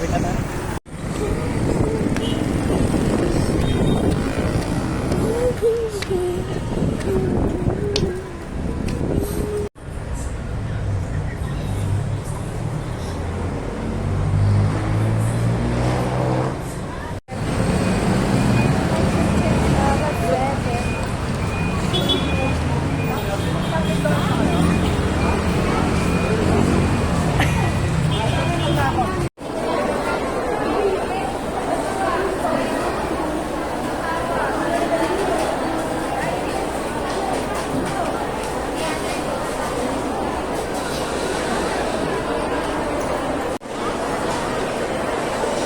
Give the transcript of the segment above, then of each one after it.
Wait na ah. tayo.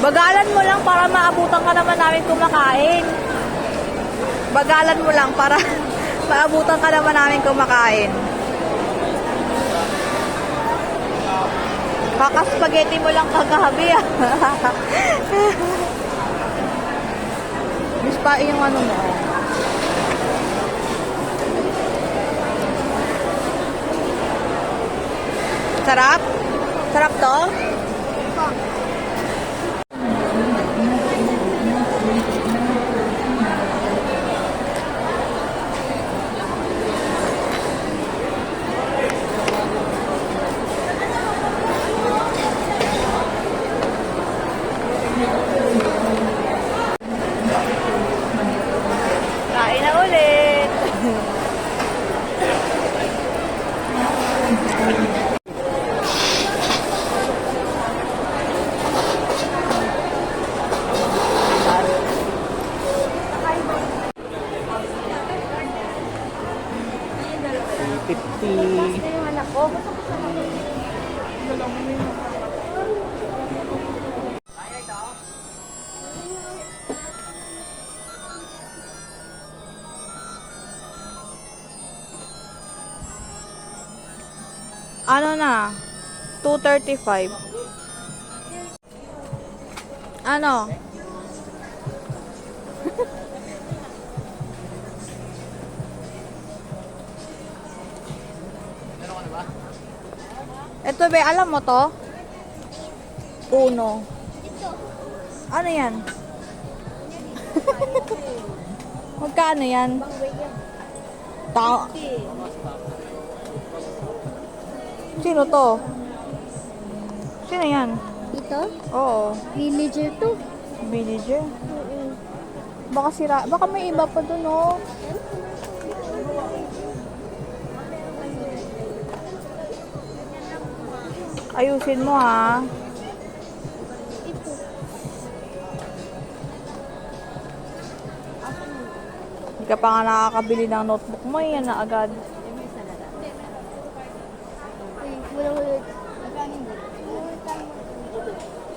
Bagalan mo lang para maabutan ka naman namin kumakain. Bagalan mo lang para maabutan ka naman namin kumakain. Kakaspageti mo lang kagabi ah. Miss pa yung ano mo. Sarap? Sarap to? Ano na? 2.35. Ano? Ito be, alam mo to? Uno. Ano yan? Magkano yan? Tao. Sino to? Sino yan? Ito? Oo. Villager to. Villager. Baka sira. Baka may iba pa dun, oh. Ayusin mo, ha. Ito. Hindi ka pa nga nakakabili ng notebook mo, yan na agad. Uy, wala wala.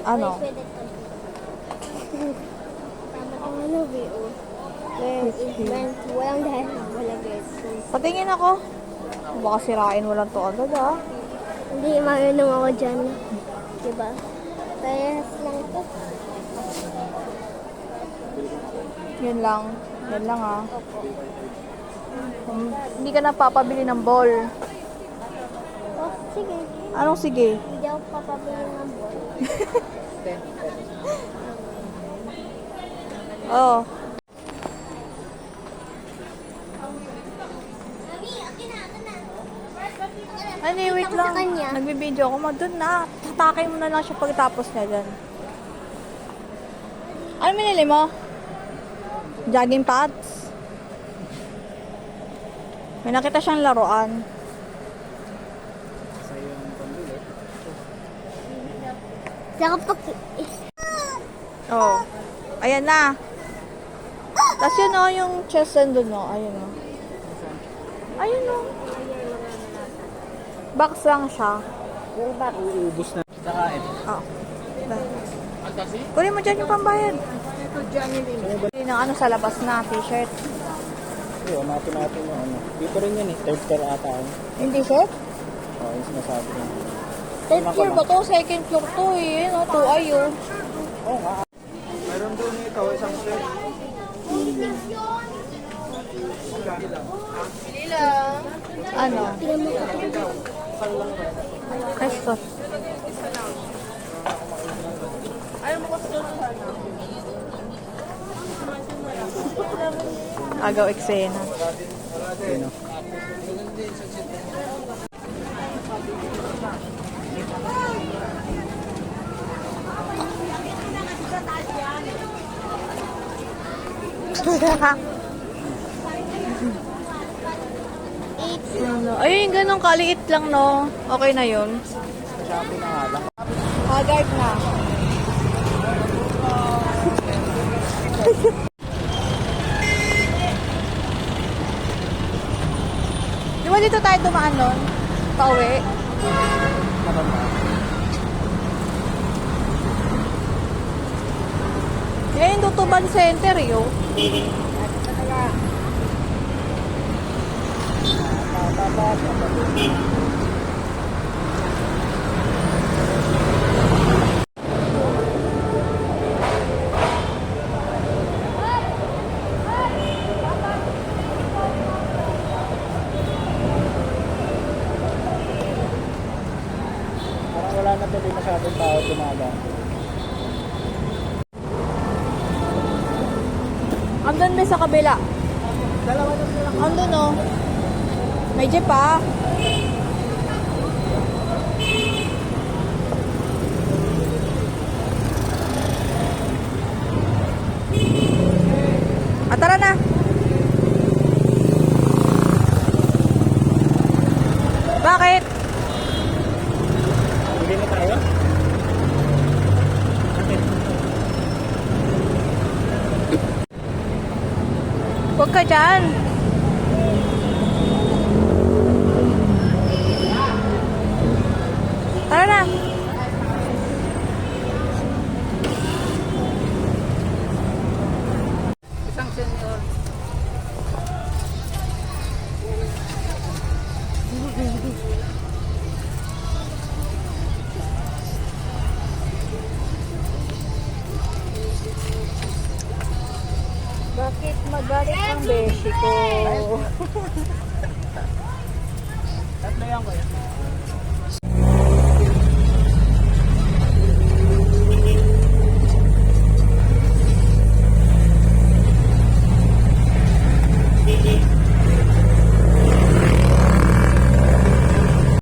Ano? Ano, is meant, walang dahil, wala guys. Patingin ako. Baka sirain mo lang to agad, ha. Hindi, marunong ako dyan. Diba? Parehas lang to. Yun lang. Yan lang, ha. Opo. Um, hindi ka napapabili ng ball. Oh, sige. Anong sige? Hindi ako papabili ng ball. Oh. Ano, wait lang. Nagbibideo ako. Ma, doon na. Tatakay mo na lang siya pagkatapos niya dyan. Ano minili mo? Jogging pads? May nakita siyang laruan. Saka pag... Oh. Ayan na. Tapos yun oh, yung chest nandun oh. Ayun oh. Ayun oh. Box lang siya. Pero ba uubos na? Saka ito. Oh. Kunin mo dyan yung pambayad. Hindi na ano sa labas na, t-shirt. Ayun, natin natin yung ano. Dito rin yun eh. Third floor ata yun. Yung t-shirt? Oo, yung sinasabi ko. Third floor ba to? Second floor to eh. No, 2 ay oh. Oo nga. Meron doon ito, isang set. Ano? Tingnan mo ito. Esto. Agaw eksena. Sino? Ayun, ganun kaliit lang, no? Okay na yun. Shopee na nga na. Di ba dito tayo dumaan nun? Pauwi? Tutuban Center, yo. Parang wala na tuloy masyadong tao dumadaan. Andun may sa kabila. Dalawa na sila. Andun, oh. May jeep. Ah, tara na. Bakit? Bili na tayo? Huwag ka dyan. Tara ko? Tatlo yan ko